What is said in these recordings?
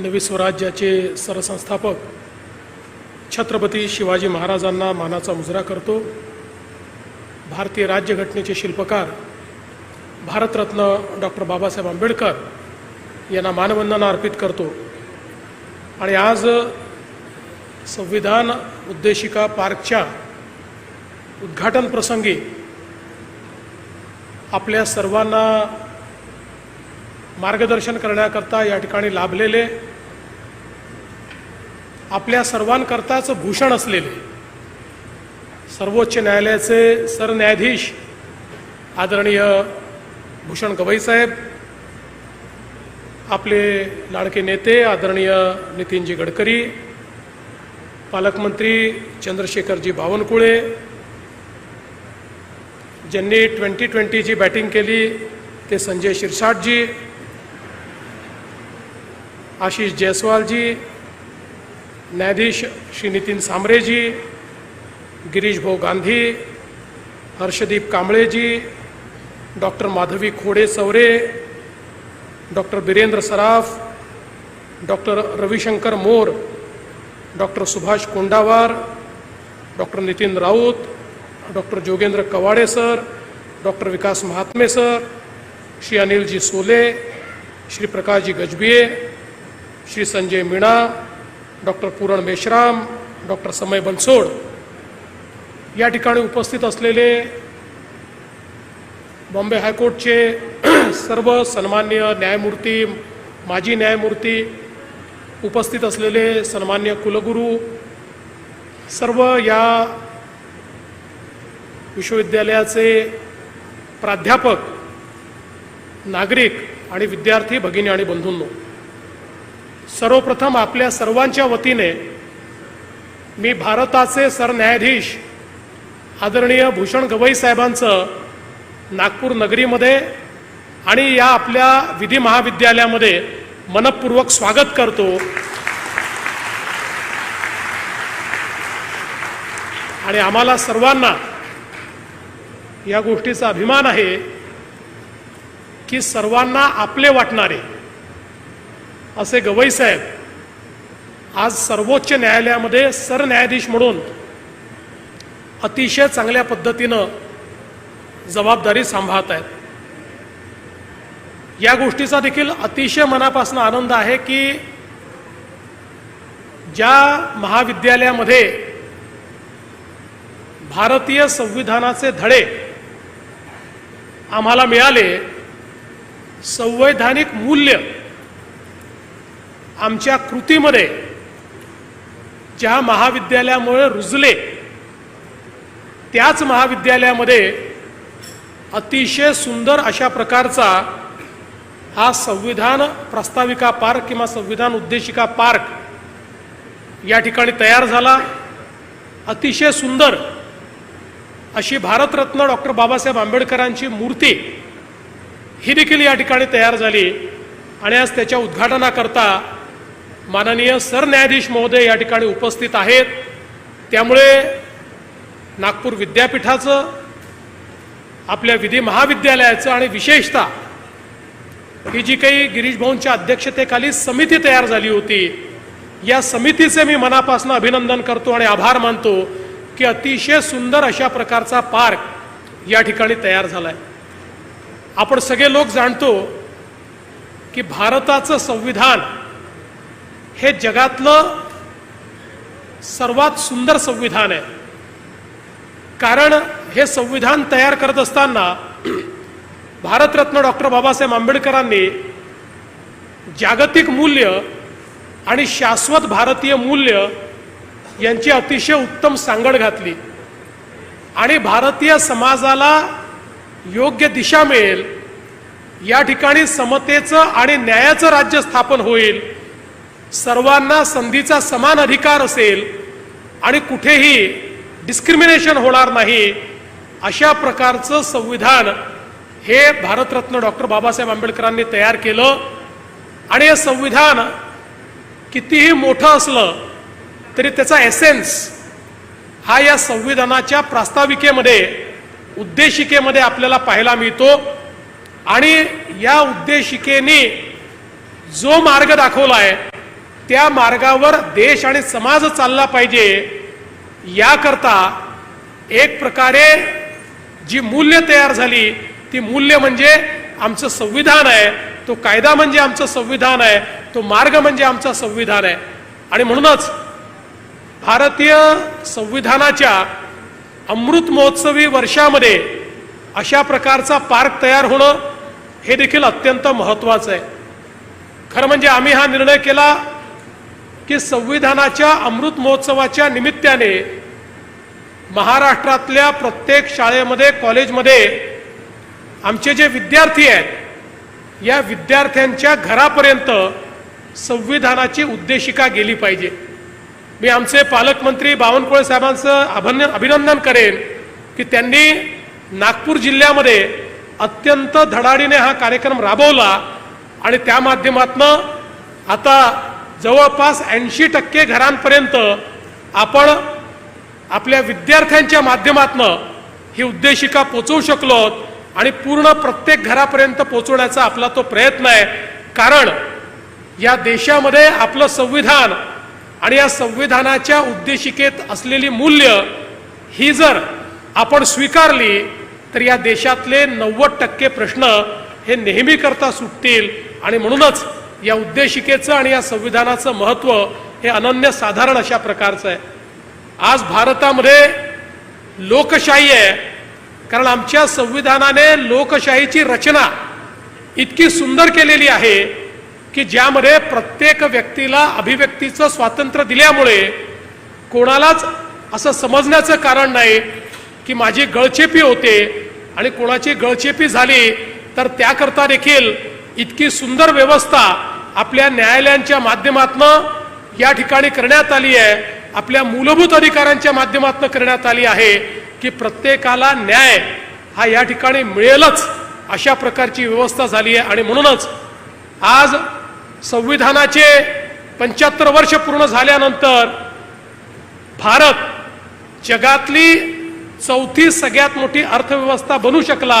हिंदवी स्वराज्याचे सरसंस्थापक छत्रपती शिवाजी महाराजांना मानाचा मुजरा करतो. भारतीय राज्यघटनेचे शिल्पकार भारतरत्न डॉक्टर बाबासाहेब आंबेडकर यांना मानवंदना अर्पित करतो. आणि आज संविधान उद्देशिका पार्कच्या उद्घाटन प्रसंगी आपल्या सर्वांना मार्गदर्शन करण्याकरता या ठिकाणी लाभलेले आपल्या सर्वांकरताच भूषण असलेले सर्वोच्च न्यायालयाचे सरन्यायाधीश आदरणीय भूषण गवई साहेब आपले लाडके नेते आदरणीय नितीनजी गडकरी पालकमंत्री चंद्रशेखरजी बावनकुळे ज्यांनी ट्वेंटी ट्वेंटीची बॅटिंग केली ते संजय शिरसाटजी आशिष जयस्वालजी न्यायाधीश Shri Nitin Sambareji Girish Bhau Gandhi Harshdeep Kambleji doctor Madhavi Khode Savare doctor Birendra Saraf doctor Ravishankar More doctor Subhash Kondawar doctor Nitin Raut doctor Jogendra Kawade sir doctor Vikas Mahatme sir Shri Anilji Sole Shri Prakashji Gajbhiye Shri Sanjay Meena doctor Puran Meshram doctor Samay Bansod या ठिकाणी उपस्थित असलेले बॉम्बे हायकोर्टचे सर्व सन्मान्य न्यायमूर्ती माजी न्यायमूर्ती उपस्थित असलेले सन्मान्य कुलगुरू सर्व या विश्वविद्यालयाचे प्राध्यापक नागरिक आणि विद्यार्थी भगिनी आणि बंधूंनो सर्वप्रथम आपल्या सर्वांच्या वतीने मी भारताचे सरन्यायाधीश आदरणीय भूषण गवई साहेबांचं नागपूर नगरीमध्ये आणि या आपल्या विधी महाविद्यालयामध्ये मनपूर्वक स्वागत करतो. आणि आम्हाला सर्वांना या गोष्टीचा अभिमान आहे की सर्वांना आपले वाटणारे असे गवई साहेब आज सर्वोच्च न्यायालयामध्ये सरन्यायाधीश म्हणून अतिशय चांगल्या पद्धतीनं जबाबदारी सांभाळत आहेत. या गोष्टीचा देखील अतिशय मनापासून आनंद आहे की ज्या महाविद्यालयामध्ये भारतीय संविधानाचे धडे आम्हाला मिळाले संवैधानिक मूल्य आमच्या कृतीमध्ये ज्या महाविद्यालयामुळे रुजले त्याच महाविद्यालयामध्ये अतिशय सुंदर अशा प्रकारचा हा संविधान प्रस्ताविका पार्क किंवा संविधान उद्देशिका पार्क या ठिकाणी तयार झाला. अतिशय सुंदर अशी भारतरत्न डॉक्टर बाबासाहेब आंबेडकरांची मूर्ती ही देखील या ठिकाणी तयार झाली आणि आज त्याच्या उद्घाटनाकरता माननीय सरन्यायाधीश महोदय या ठिकाणी उपस्थित आहेत. त्यामुळे नागपूर विद्यापीठाचं आपल्या विधी महाविद्यालयाचं आणि विशेषतः ही जी काही गिरीश भाऊंच्या अध्यक्षतेखाली समिती तयार झाली होती या समितीचे मी मनापासून अभिनंदन करतो आणि आभार मानतो की अतिशय सुंदर अशा प्रकारचा पार्क या ठिकाणी तयार झाला आहे आपण सगळे लोक जाणतो की भारताचं संविधान हे जगातलं सर्वात सुंदर संविधान आहे. कारण हे संविधान तयार करत असताना भारतरत्न डॉक्टर बाबासाहेब आंबेडकरांनी जागतिक मूल्य आणि शाश्वत भारतीय मूल्य यांची अतिशय उत्तम सांगड घातली. आणि भारतीय समाजाला योग्य दिशा मिळेल. या ठिकाणी समतेचं आणि न्यायाचं राज्य स्थापन होईल. सर्वांना संधीचा समान अधिकार असेल आणि कुठेही डिस्क्रिमिनेशन होणार नाही अशा प्रकारचं संविधान हे भारतरत्न डॉक्टर बाबासाहेब आंबेडकरांनी तयार केलं. आणि हे संविधान कितीही मोठं असलं तरी त्याचा एसेन्स हा या संविधानाच्या प्रास्ताविकेमध्ये उद्देशिकेमध्ये आपल्याला पाहायला मिळतो. आणि या उद्देशिकेने जो मार्ग दाखवला आहे त्या मार्गावर देश आणि समाज चालला पाहिजे याकरता एक प्रकारे जी मूल्य तयार झाली ती मूल्य म्हणजे आमचं संविधान आहे. तो कायदा म्हणजे आमचं संविधान आहे. तो मार्ग म्हणजे आमचं संविधान आहे. आणि म्हणूनच भारतीय संविधानाच्या अमृत महोत्सवी वर्षामध्ये अशा प्रकारचा पार्क तयार होणं हे देखील अत्यंत महत्त्वाचं आहे. खरं म्हणजे आम्ही हा निर्णय केला की संविधानाच्या अमृत महोत्सवाच्या निमित्ताने महाराष्ट्रातल्या प्रत्येक शाळेमध्ये कॉलेजमध्ये आमचे जे विद्यार्थी आहेत या विद्यार्थ्यांच्या घरापर्यंत संविधानाची उद्देशिका गेली पाहिजे. मी आमचे पालकमंत्री बावनकुळे साहेबांचं अभन अभिनंदन करेन की त्यांनी नागपूर जिल्ह्यामध्ये अत्यंत धडाडीने हा कार्यक्रम राबवला आणि त्या माध्यमातनं आता जवळपास ऐंशी टक्के घरांपर्यंत आपण आपल्या विद्यार्थ्यांच्या माध्यमातनं ही उद्देशिका पोचवू शकलो आणि पूर्ण प्रत्येक घरापर्यंत पोचवण्याचा आपला तो प्रयत्न आहे. कारण या देशामध्ये आपलं संविधान आणि या संविधानाच्या उद्देशिकेत असलेली मूल्य ही जर आपण स्वीकारली तर या देशातले नव्वद टक्के प्रश्न हे नेहमी करता सुटतील आणि म्हणूनच या उद्देशिकेचं आणि या संविधानाचं महत्त्व हे अनन्यसाधारण अशा प्रकारचं आहे. आज भारतामध्ये लोकशाही आहे. कारण आमच्या संविधानाने लोकशाहीची रचना इतकी सुंदर केलेली आहे की ज्यामध्ये प्रत्येक व्यक्तीला अभिव्यक्तीचं स्वातंत्र्य दिल्यामुळे कोणालाच असं समजण्याचं कारण नाही की माझी गळचेपी होते आणि कोणाची गळचेपी झाली तर त्याकरता देखील इतकी सुंदर व्यवस्था आपल्या न्यायालयांच्या माध्यमातनं या ठिकाणी करण्यात आली आहे. आपल्या मूलभूत अधिकारांच्या माध्यमातून करण्यात आली आहे की प्रत्येकाला न्याय हा या ठिकाणी मिळेलच अशा प्रकारची व्यवस्था झाली आहे. आणि म्हणूनच आज संविधानाचे पंच्याहत्तर वर्ष पूर्ण झाल्यानंतर भारत जगातली चौथी सगळ्यात मोठी अर्थव्यवस्था बनू शकला.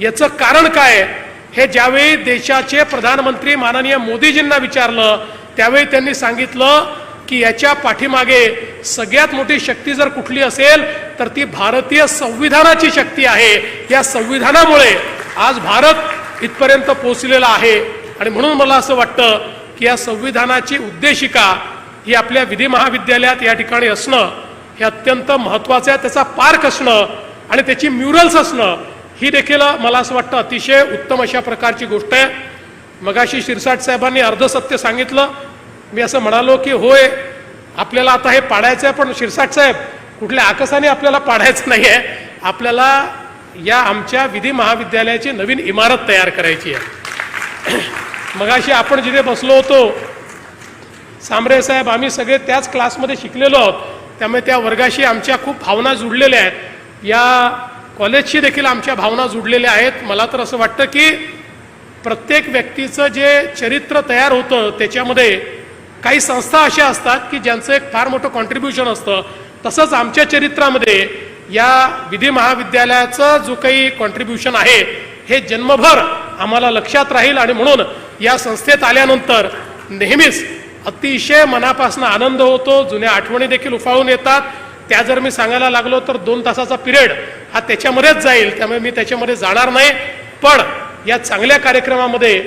याचं कारण काय? हे ज्यावेळी देशाचे प्रधानमंत्री माननीय मोदीजींना विचारलं त्यावेळी त्यांनी सांगितलं की याच्या पाठीमागे सगळ्यात मोठी शक्ती जर कुठली असेल तर ती भारतीय संविधानाची शक्ती आहे. या संविधानामुळे आज भारत इथपर्यंत पोहोचलेला आहे. आणि म्हणून मला असं वाटतं की या संविधानाची उद्देशिका ही आपल्या विधी महाविद्यालयात या ठिकाणी असणं हे अत्यंत महत्त्वाचं आहे. त्याचा पार्क असणं आणि त्याची म्युरल्स असणं ही देखील मला असं वाटतं अतिशय उत्तम अशा प्रकारची गोष्ट आहे. मगाशी शिरसाट साहेबांनी अर्धसत्य सांगितलं. मी असं म्हणालो की होय आपल्याला आता हे पाडायचं आहे पण शिरसाट साहेब कुठल्या आकसाने आपल्याला पाडायचं नाही आहे आपल्याला या आमच्या विधी महाविद्यालयाची नवीन इमारत तयार करायची आहे. मगाशी आपण जिथे बसलो होतो सांबरे साहेब आम्ही सगळे त्याच क्लासमध्ये शिकलेलो आहोत. त्यामुळे त्या वर्गाशी आमच्या खूप भावना जुडलेल्या आहेत. या कॉलेजशी देखील आमच्या भावना जुडलेल्या आहेत. मला तर असं वाटतं की प्रत्येक व्यक्तीचं जे चरित्र तयार होतं त्याच्यामध्ये काही संस्था अशा असतात की ज्यांचं एक फार मोठं कॉन्ट्रीब्युशन असतं. तसंच आमच्या चरित्रामध्ये या विधी महाविद्यालयाचं जो काही कॉन्ट्रीब्युशन आहे हे जन्मभर आम्हाला लक्षात राहील आणि म्हणून या संस्थेत आल्यानंतर नेहमीच अतिशय मनापासून आनंद होतो. जुन्या आठवणी देखील उफाळून येतात. त्या जर मी सांगायला लागलो तर दोन तासाचा पिरियड हा त्याच्यामध्येच जाईल त्यामुळे मी त्याच्यामध्ये जाणार नाही. पण या चांगल्या कार्यक्रमामध्ये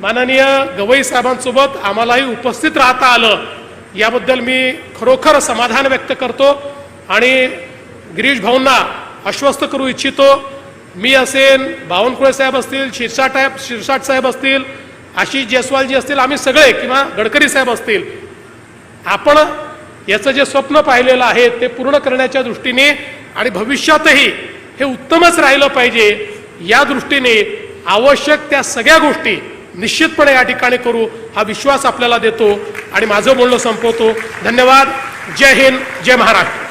माननीय गवई साहेबांसोबत आम्हालाही उपस्थित राहता आलं. याबद्दल मी खरोखर समाधान व्यक्त करतो आणि गिरीश भाऊंना आश्वस्त करू इच्छितो. मी असेन बावनकुळे साहेब असतील शिरसाट शिरसाट साहेब असतील आशिष जयस्वालजी असतील आम्ही सगळे किंवा गडकरी साहेब असतील. आपण याचं जे स्वप्न पाहिलेलं आहे ते पूर्ण करण्याच्या दृष्टीने आणि भविष्यातही हे उत्तमच राहिलं पाहिजे. या दृष्टीने आवश्यक त्या सगळ्या गोष्टी निश्चितपणे या ठिकाणी करू हा विश्वास आपल्याला देतो. आणि माझं बोलणं संपवतो. धन्यवाद. जय हिंद. जय महाराष्ट्र.